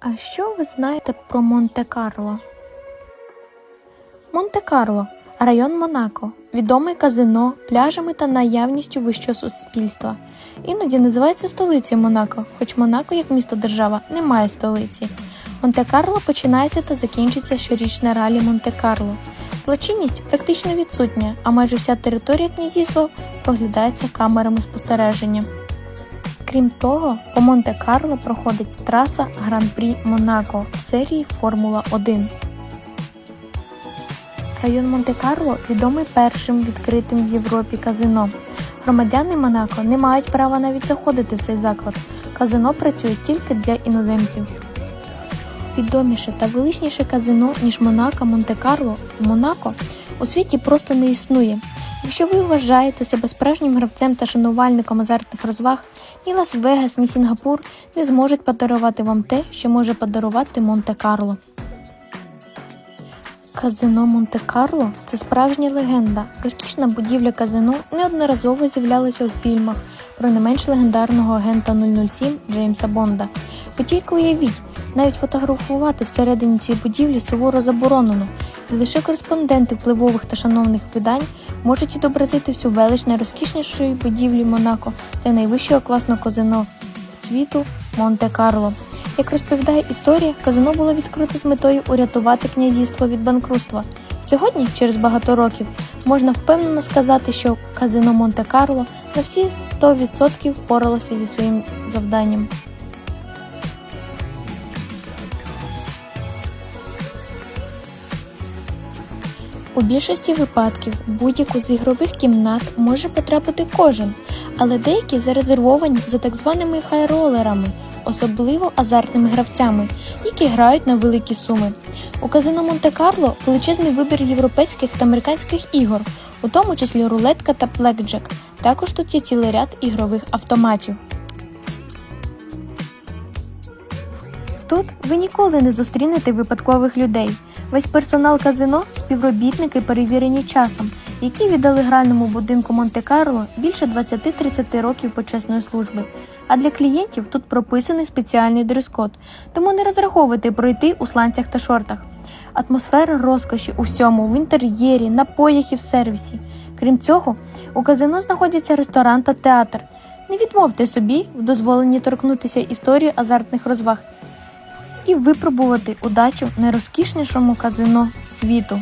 А що ви знаєте про Монте-Карло? Монте-Карло район Монако, відомий казино, пляжами та наявністю вищого суспільства. Іноді називається столицею Монако, хоч Монако, як місто держава, не має столиці. Монте-Карло починається та закінчиться щорічне ралі Монте-Карло. Злочинність практично відсутня, а майже вся територія князівства проглядається камерами спостереження. Крім того, по Монте-Карло проходить траса Гран-прі Монако в серії Формула 1. Район Монте-Карло відомий першим відкритим в Європі казино. Громадяни Монако не мають права навіть заходити в цей заклад. Казино працює тільки для іноземців. Відоміше та величніше казино, ніж Монако, Монте-Карло Монако, у світі просто не існує. Якщо ви вважаєте себе справжнім гравцем та шанувальником азартних розваг, ні Лас-Вегас, ні Сінгапур не зможуть подарувати вам те, що може подарувати Монте-Карло. Казино Монте-Карло це справжня легенда. Розкішна будівля казино неодноразово з'являлася у фільмах про не менш легендарного агента 007 Джеймса Бонда. Ви тільки уявіть, навіть фотографувати всередині цієї будівлі суворо заборонено, лише кореспонденти впливових та шановних видань можуть відобразити всю велич найрозкішнішої будівлі Монако та найвищого класного казино світу Монте-Карло. Як розповідає історія, казино було відкрито з метою урятувати князівство від банкрутства. Сьогодні, через багато років, можна впевнено сказати, що казино Монте-Карло на всі 100% впоралося зі своїм завданням. У більшості випадків будь-яку з ігрових кімнат може потрапити кожен, але деякі зарезервовані за так званими хайролерами, особливо азартними гравцями, які грають на великі суми. У казино Монте-Карло величезний вибір європейських та американських ігор, у тому числі рулетка та блекджек. Також тут є цілий ряд ігрових автоматів. Тут ви ніколи не зустрінете випадкових людей. Весь персонал казино співробітники перевірені часом, які віддали гральному будинку Монте-Карло більше 20-30 років почесної служби. А для клієнтів тут прописаний спеціальний дрес-код, тому не розраховуйте пройти у сланцях та шортах. Атмосфера розкоші у всьому, в інтер'єрі, напоях і в сервісі. Крім цього, у казино знаходяться ресторан та театр. Не відмовте собі в дозволенні торкнутися історії азартних розваг і випробувати удачу найрозкішнішому казино світу.